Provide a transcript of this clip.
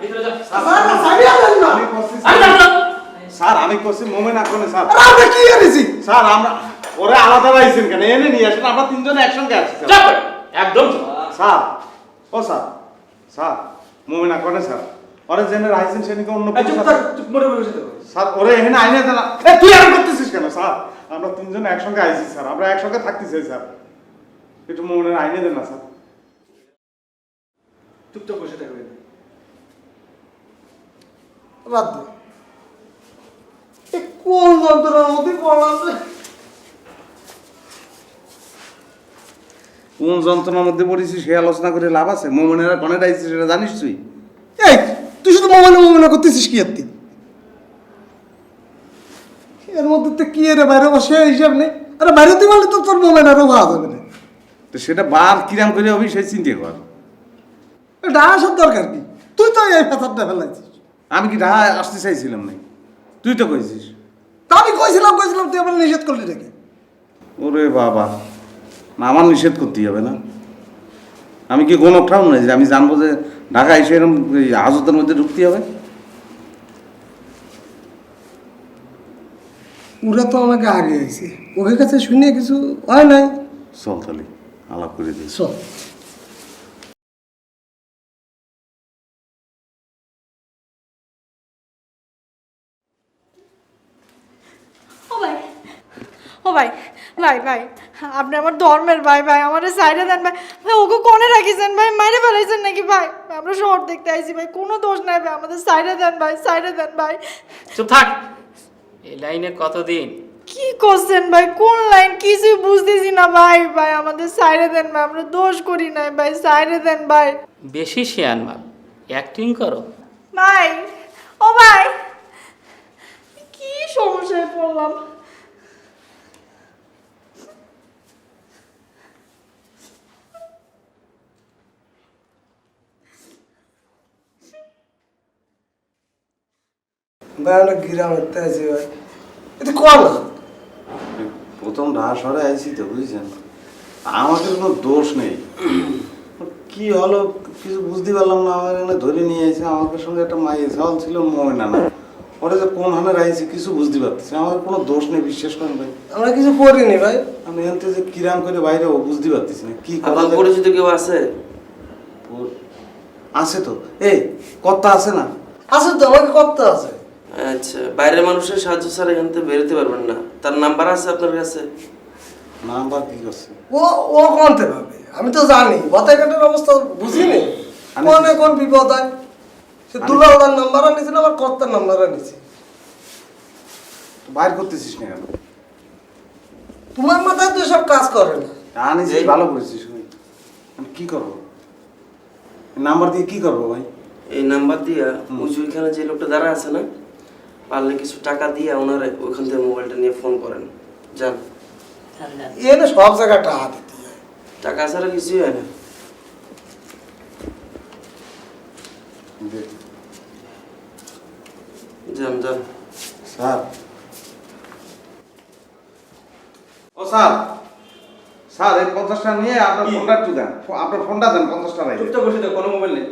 ভিতরে যা স্যার না। আমি। স্যার। আমি করছি মোমেন আকনে স্যার। আমরা কি এনেছি? স্যার আমরা ওরে আলাদা রাইছেন কেন? এনে নিয়ে আসেন আমরা তিনজনে একসঙ্গে স্যার। একদম। স্যার ও sir sir Momen Akne sir. ওরে জেনে রাইছেন সে নাকি অন্য স্যার। চুপ মরে বসে স্যার ওরে এখানে আইনে দেন এ তুই আর করতেছিস কেন স্যার? আমরা তিনজন একসঙ্গে আইছি স্যার। আমরা একসঙ্গে থাকতে চাই স্যার। একটু মোমেনের আইনে দেন না স্যার। চুপচাপ বসে থাকবে বাদ দে। কোন যন্ত্রণার মধ্যে পড়লাম কোন যন্ত্রণার মধ্যে পড়েছিস সে আলোচনা করে লাভ আছে? মোমেনের কনে আইছিস সেটা জানিস তুই? এই তুই শুধু মোবাইলে মোবাইলে করতেছিস কি আর তুই এর মধ্যে তো কি রে বাইরে বসে হিসাব নেই। আরে বাইরে তুই বললে তো তোর মোবাইল আরও ভালো যাবে না। তো সেটা বার কিরাম করে হবি সেই চিন্তা কর। এটা আসার দরকার কি? তুই তো এই ফেসারটা ফেলাইছিস। আমি কি ঢাকা আসতে চাইছিলাম নাই তুই তো কইছিস। তা আমি কইছিলাম কইছিলাম তুই আবার নিষেধ করলি রেখে ওরে বাবা না আমার নিষেধ করতেই হবে না। আমি কি কোনো ঠাও নাই যে আমি জানব যে ঢাকা এসে এরকম হাজতের মধ্যে ঢুকতে হবে? ওরা তো আমাকে আগে আইছে। ওকে কাছে শুনে কিছু হয় নাই? চল তাহলে আলাপ করে দিস চল ও ভাই ও ভাই ভাই ভাই আপনি আমার ধর্মের ভাই ভাই আমার সাইডে দেন ভাই। ভাই ওকে কোনে রাখিছেন ভাই মাইরে ফেলাইছেন নাকি ভাই? আমরা শহর দেখতে আইছি ভাই কোনো দোষ নাই ভাই আমাদের সাইডে দেন ভাই সাইডে দেন ভাই। চুপ থাক। এই লাইনে কতদিন? কি করছেন ভাই? কোন লাইন? কিছুই বুঝতেছি না ভাই ভাই আমাদের সাইডে দেন ভাই আমরা দোষ করি নাই ভাই সাইডে দেন ভাই। বেশি শেয়ান মাপ অ্যাক্টিং করো। ভাই ও ভাই কি সমস্যায় পড়লাম? ভাই আমরা গ্রামের তে আছি ভাই। এটা কর না প্রথম শহরে আইছি তো বুঝছেন? আমাদের কোনো দোষ নেই। কি হলো কিছু বুঝতে পারলাম না আমার এখানে ধরে নিয়ে এসে আমাদের সঙ্গে একটা মাইয়ে ছাওয়াল ছিল ময়না না। ওরা যে কোন হানে রাইছে কিছু বুঝতে পারতেছি আমার কোনো দোষ নেই বিশ্বাস করেন ভাই। আমরা কিছু করিনি ভাই। আমি থেকে যে কিরাম করে বাইরে ও বুঝতে পারতেছি না কি যায়? পরিচিত কেউ আছে? আছে তো। এই কথা আছে না? আছে তো আমাকে করতে আছে। আচ্ছা বাইরের মানুষের সাহায্য ছাড়া এখান থেকে বেরোতে পারবেন না। তার নাম্বার আছে আপনার কাছে? নাম্বার কি করছে ও ও কোনতে পাবে? আমি তো জানি অবস্থা বুঝিনি। কোনে কোন বিপদ হয়? সে দুলালদার নাম্বার আনিছিল আবার কর্তার নাম্বার আনিছি। বাইর করতেছিস না কেন? তোমার মাথায় তো সব কাজ করে না। আনিস এই- ভালো করেছিস ভাই। আমি কি করব? নাম্বার দিয়ে কি করব ভাই? এই নাম্বার দিয়া ওই যে ওইখানে যে লোকটা দাঁড়া আছে না পারলে কিছু টাকা দিয়ে ওনারে ওইখান থেকে মোবাইলটা নিয়ে ফোন করেন। যান। এনে সব জায়গায় টাকা দিতে হয়। টাকা ছাড়া কিছুই হয় না। যান যান। স্যার। ও স্যার। স্যার এই পঞ্চাশটা নিয়ে আপনার ফোনটা একটু দেন। আপনার ফোনটা দেন পঞ্চাশটা রাখি চুপচাপ বসে কোনো মোবাইল নেই।